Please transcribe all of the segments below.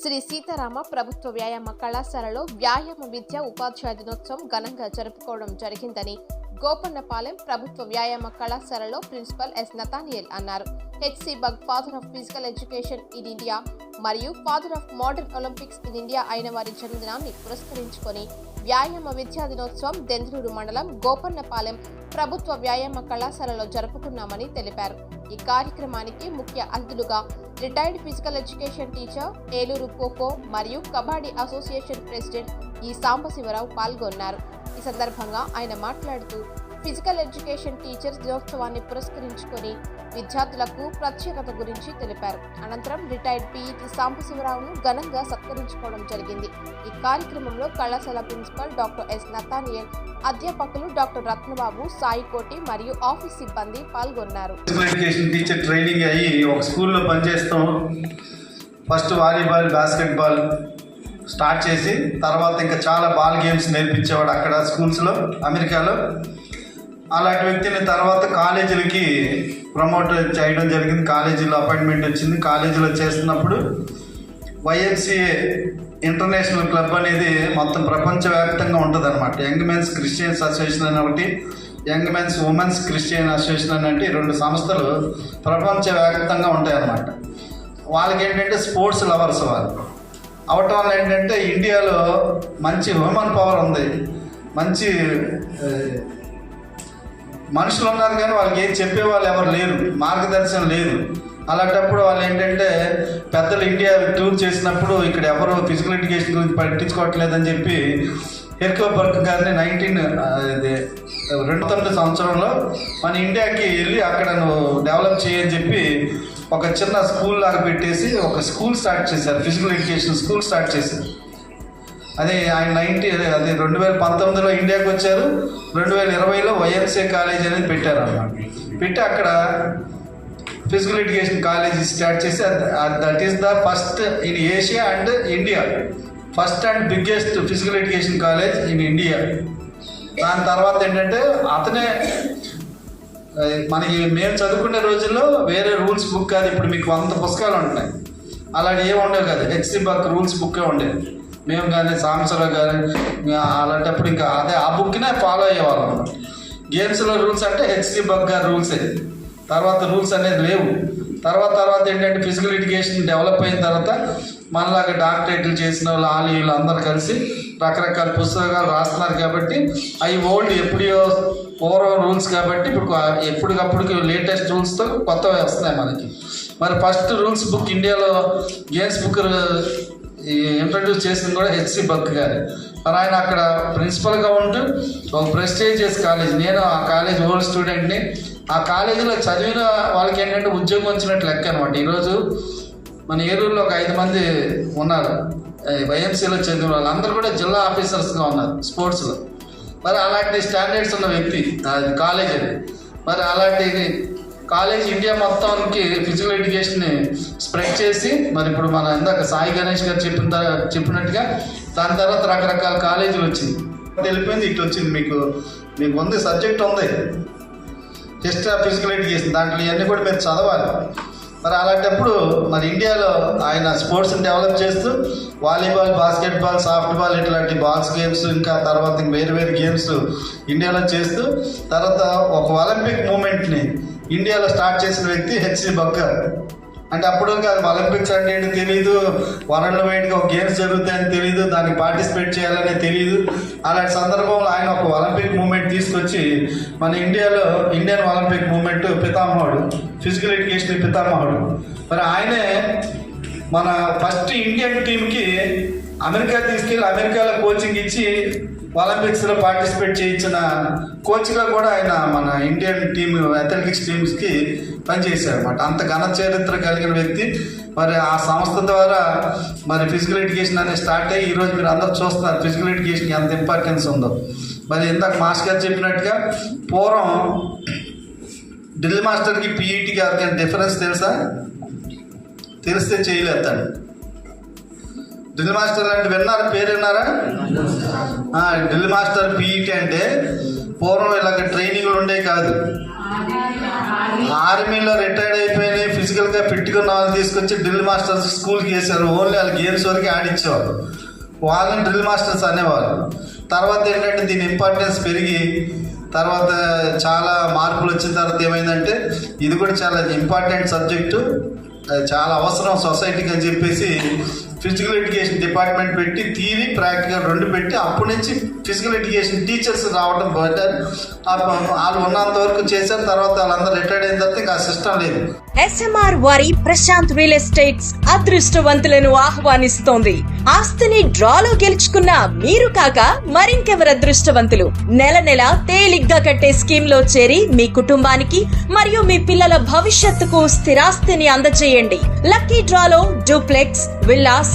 శ్రీ సీతారామ ప్రభుత్వ వ్యాయామ కళాశాలలో వ్యాయామ విద్య ఉపాధ్యాయ దినోత్సవం ఘనంగా జరుపుకోవడం జరిగిందని గోపన్నపాలెం ప్రభుత్వ వ్యాయామ కళాశాలలో ప్రిన్సిపల్ ఎస్ నతానియల్ అన్నారు. HC Buck father of physical education in India మరియు father of modern Olympics in India అయిన వారి జన్మదినాన్ని పురస్కరించుకొని వ్యాయామ విద్యా దినోత్సవం దెందులూరు మండలం గోపన్నపాలెం ప్రభుత్వ వ్యాయామ కళాశాలలో జరుపుకున్నామని తెలిపారు. ఈ కార్యక్రమానికి ముఖ్య అతిథులుగా retired physical education teacher Eluru kho kho మరియు కబడ్డీ అసోసియేషన్ ప్రెసిడెంట్ ఈ సాంబశివరావు పాల్గొన్నారు. ఈ సందర్భంగా ఆయన మాట్లాడుతూ ఫిజికల్ ఎడ్యుకేషన్ టీచర్స్ దినోత్సవాన్ని పురస్కరించుకొని విద్యార్థులకు ప్రత్యేకత గురించి తెలిపారు. అనంతరం రిటైర్డ్ పీఈటీ సాంబశివరావును ఘనంగా సత్కరించుకోవడం జరిగింది. ఈ కార్యక్రమంలో కళాశాల ప్రిన్సిపల్ డాక్టర్ ఎస్. నతానియల్ అధ్యాపకులు డాక్టర్ రత్నబాబు సాయి కోటి మరియు ఆఫీస్ సిబ్బంది పాల్గొన్నారు. ఎడ్యుకేషన్ టీచర్ ట్రైనింగ్ అయ్యి ఒక స్కూల్లో పనిచేస్తాం. ఫస్ట్ వాలీబాల్ బాస్కెట్బాల్ స్టార్ట్ చేసి తర్వాత ఇంకా చాలా బాల్ గేమ్స్ నేర్పించేవాడు అక్కడ స్కూల్స్లో అమెరికాలో. అలాంటి వ్యక్తిని తర్వాత కాలేజీలకి ప్రమోట్ చేయడం జరిగింది. కాలేజీలో అపాయింట్మెంట్ వచ్చింది. కాలేజీలో చేస్తున్నప్పుడు వైఎంసీఏ ఇంటర్నేషనల్ క్లబ్ అనేది మొత్తం ప్రపంచవ్యాప్తంగా ఉంటుంది అనమాట యంగ్ మెన్స్ క్రిస్టియన్స్ అసోసియేషన్ అని ఒకటి young men's women's Christian association అని అంటే రెండు సంస్థలు ప్రపంచవ్యాప్తంగా ఉంటాయి అన్నమాట వాళ్ళకి ఏంటంటే స్పోర్ట్స్ లవర్స్ వాళ్ళు. అవటం వల్ల ఏంటంటే ఇండియాలో మంచి ఉమెన్ పవర్ ఉంది. మంచి మనుషులు ఉన్నారు కానీ వాళ్ళకి ఏం చెప్పేవాళ్ళు ఎవరు లేరు మార్గదర్శనం లేదు. అలాంటప్పుడు వాళ్ళు ఏంటంటే పెద్దలు ఇండియా టూర్ చేసినప్పుడు ఇక్కడ ఎవరు ఫిజికల్ ఎడ్యుకేషన్ గురించి పట్టించుకోవట్లేదని చెప్పి హెర్కో బర్క్ గారిని నైన్టీన్ రెండు తొమ్మిది సంవత్సరంలో మన ఇండియాకి వెళ్ళి అక్కడ నువ్వు డెవలప్ చేయని చెప్పి ఒక చిన్న స్కూల్ లాగా పెట్టేసి ఒక స్కూల్ స్టార్ట్ చేశారు ఫిజికల్ ఎడ్యుకేషన్ స్కూల్ స్టార్ట్ చేశారు. అదే ఆయన నైన్టీ అదే రెండు వేల పంతొమ్మిదిలో ఇండియాకి వచ్చారు రెండు వేల ఇరవైలో వైఎంసీ కాలేజ్ అనేది పెట్టారన్నమాట. పెట్టి అక్కడ ఫిజికల్ ఎడ్యుకేషన్ కాలేజ్ స్టార్ట్ చేసి that is the first in Asia and India first and biggest physical education college in India దాని తర్వాత ఏంటంటే అతనే మనకి మేము చదువుకునే రోజుల్లో వేరే రూల్స్ బుక్ కాదు ఇప్పుడు మీకు వంద పుస్తకాలు ఉంటాయి అలాంటి ఏమి ఉండవు కాదు హెచ్సి బక్ రూల్స్ బుక్కే ఉండేది. మేము కానీ సాంసరావు కానీ అలాంటప్పుడు ఇంకా అదే ఆ బుక్నే ఫాలో అయ్యేవాళ్ళం. గేమ్స్లో రూల్స్ అంటే హెచ్సి బక్ రూల్సే తర్వాత రూల్స్ అనేది లేవు. తర్వాత తర్వాత ఏంటంటే ఫిజికల్ ఎడ్యుకేషన్ డెవలప్ అయిన తర్వాత మనలాగా డాక్టరేట్లు చేసిన వాళ్ళు వాళ్ళు వీళ్ళు అందరు కలిసి రకరకాల పుస్తకాలు రాస్తున్నారు కాబట్టి అవి ఓల్డ్ ఎప్పుడో పూర్వం రూల్స్ కాబట్టి ఇప్పుడు ఎప్పటికప్పుడు లేటెస్ట్ రూల్స్తో కొత్తవి వస్తున్నాయి మనకి. మరి ఫస్ట్ రూల్స్ బుక్ ఇండియాలో గేమ్స్ బుక్ ఇంట్రడ్యూస్ చేసింది కూడా హెచ్సి బక్ గారు. మరి ఆయన అక్కడ ప్రిన్సిపల్గా ఉంటూ ఒక ప్రెస్టేజియస్ కాలేజ్ నేను ఆ కాలేజ్ ఓల్డ్ స్టూడెంట్ని ఆ కాలేజీలో చదివిన వాళ్ళకి ఏంటంటే ఉద్యోగం వచ్చినట్టు లెక్క అనమాట ఈరోజు మన ఏలూరులో ఒక ఐదు మంది ఉన్నారు. వైఎంసీలో చదివిన వాళ్ళు. అందరూ కూడా జిల్లా ఆఫీసర్స్గా ఉన్నారు స్పోర్ట్స్లో మరి అలాంటి స్టాండర్డ్స్ ఉన్న వ్యక్తి. కాలేజ్ అది. మరి అలాంటి కాలేజ్ ఇండియా మొత్తానికి ఫిజికల్ ఎడ్యుకేషన్ని స్ప్రెడ్ చేసి మరి ఇప్పుడు మన ఇందాక సాయి గణేష్ గారు చెప్పిన చెప్పినట్టుగా దాని తర్వాత రకరకాల కాలేజీలు వచ్చింది వెళ్ళిపోయింది ఇటు వచ్చింది మీకు మీకు ఉంది సబ్జెక్ట్ ఉంది. హిస్టరీ ఆఫ్ ఫిజికల్ ఎడ్యుకేషన్ దాంట్లో ఇవన్నీ కూడా మీరు చదవాలి. మరి అలాంటప్పుడు మరి ఇండియాలో ఆయన స్పోర్ట్స్ని డెవలప్ చేస్తూ వాలీబాల్ బాస్కెట్బాల్ సాఫ్ట్బాల్ ఇట్లాంటి బాల్స్ గేమ్స్ ఇంకా తర్వాత ఇంక వేరు వేరు గేమ్స్ ఇండియాలో చేస్తూ తర్వాత ఒక ఒలింపిక్ మూమెంట్ని ఇండియాలో స్టార్ట్ చేసిన వ్యక్తి హెచ్సి బక్కర్. అంటే అప్పుడు అది ఒలింపిక్స్ అంటే ఏంటి తెలియదు వరల్డ్ వైడ్గా ఒక గేమ్స్ జరుగుతాయని తెలియదు దానికి పార్టిసిపేట్ చేయాలని తెలియదు అలాంటి సందర్భంలో ఆయన ఒక ఒలింపిక్ మూమెంట్ తీసుకొచ్చి మన ఇండియాలో ఇండియన్ ఒలింపిక్ మూమెంట్ పితామహుడు ఫిజికల్ ఎడ్యుకేషన్ పితామహుడు. మరి ఆయనే మన ఫస్ట్ ఇండియన్ టీంకి అమెరికా తీసుకెళ్ళి అమెరికాలో కోచింగ్ ఇచ్చి ఒలింపిక్స్లో పార్టిసిపేట్ చేయించిన కోచ్గా కూడా ఆయన మన ఇండియన్ టీమ్ అథ్లెటిక్స్ టీమ్స్కి పనిచేశారు అనమాట అంత ఘన చరిత్ర కలిగిన వ్యక్తి. మరి ఆ సంస్థ ద్వారా మరి ఫిజికల్ ఎడ్యుకేషన్ అనేది స్టార్ట్ అయ్యి ఈరోజు మీరు అందరూ చూస్తున్నారు ఫిజికల్ ఎడ్యుకేషన్ ఎంత ఇంపార్టెన్స్ ఉందో. మరి ఇందాక మాస్టర్ గారు చెప్పినట్టుగా పూర్వం డ్రిల్ మాస్టర్కి పీఈటీకి ఎవరికైనా డిఫరెన్స్ తెలుసా? తెలిస్తే చేయలేస్తాడు డ్రిల్ మాస్టర్ అంటే విన్నారు? పేరు విన్నారా? ఆ, డ్రిల్ మాస్టర్ పీఈటీ అంటే పూర్వం ఇలాగ ట్రైనింగ్లు ఉండేవి కాదు. ఆర్మీలో రిటైర్డ్ అయిపోయి ఫిజికల్గా ఫిట్గా వాళ్ళు తీసుకొచ్చి డ్రిల్ మాస్టర్స్ స్కూల్కి వేశారు. ఓన్లీ వాళ్ళు గేమ్స్ వరకు ఆడించేవారు వాళ్ళని డ్రిల్ మాస్టర్స్ అనేవారు తర్వాత ఏంటంటే దీని ఇంపార్టెన్స్ పెరిగి తర్వాత చాలా మార్పులు వచ్చిన తర్వాత ఏమైందంటే ఇది కూడా చాలా ఇంపార్టెంట్ సబ్జెక్టు అది చాలా అవసరం సొసైటీకి అని చెప్పేసి ఫిజికల్ ఎడ్యుకేషన్ డిపార్ట్మెంట్ పెట్టి థియరీ ప్రాక్టికల్ రెండు పెట్టి అప్పటి నుంచి ఫిజికల్ ఎడ్యుకేషన్ టీచర్స్ రావడం బెటర్ వాళ్ళు ఉన్నంత వరకు చేశారు తర్వాత వాళ్ళందరూ రిటైర్డ్ అయిన తర్వాత ఇంకా సిస్టమ్ లేదు. ఎస్ఎంఆర్ వారి ప్రశాంత్ రియల్ ఎస్టేట్స్ అదృష్టవంతులను ఆహ్వానిస్తోంది. ఆస్తిని డ్రాలో గెలుచుకున్న మీరు కాక మరింకెవరు అదృష్టవంతులు? నెల నెల తేలిగ్గా కట్టే స్కీమ్లో చేరి మీ కుటుంబానికి మరియు మీ పిల్లల భవిష్యత్తుకు స్థిరాస్తిని అందజేయండి. లక్కీ డ్రాలో duplex villas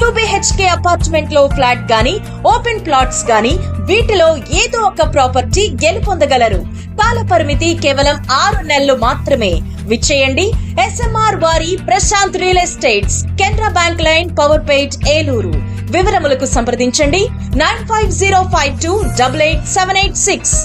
టూ బిహెచ్కే అపార్ట్మెంట్లో ఫ్లాట్ గాని ఓపెన్ ప్లాట్స్ గాని వీటిలో ఏదో ఒక ప్రాపర్టీ గెలుపొందగలరు. కాల పరిమితి కేవలం ఆరు నెలలు మాత్రమే. విచ్చేయండి. ఎస్ఎంఆర్ వారి Prashanth real estates Canara bank line Powerpet Eluru. వివరములకు సంప్రదించండి. Nine five zero five two double eight seven eight six.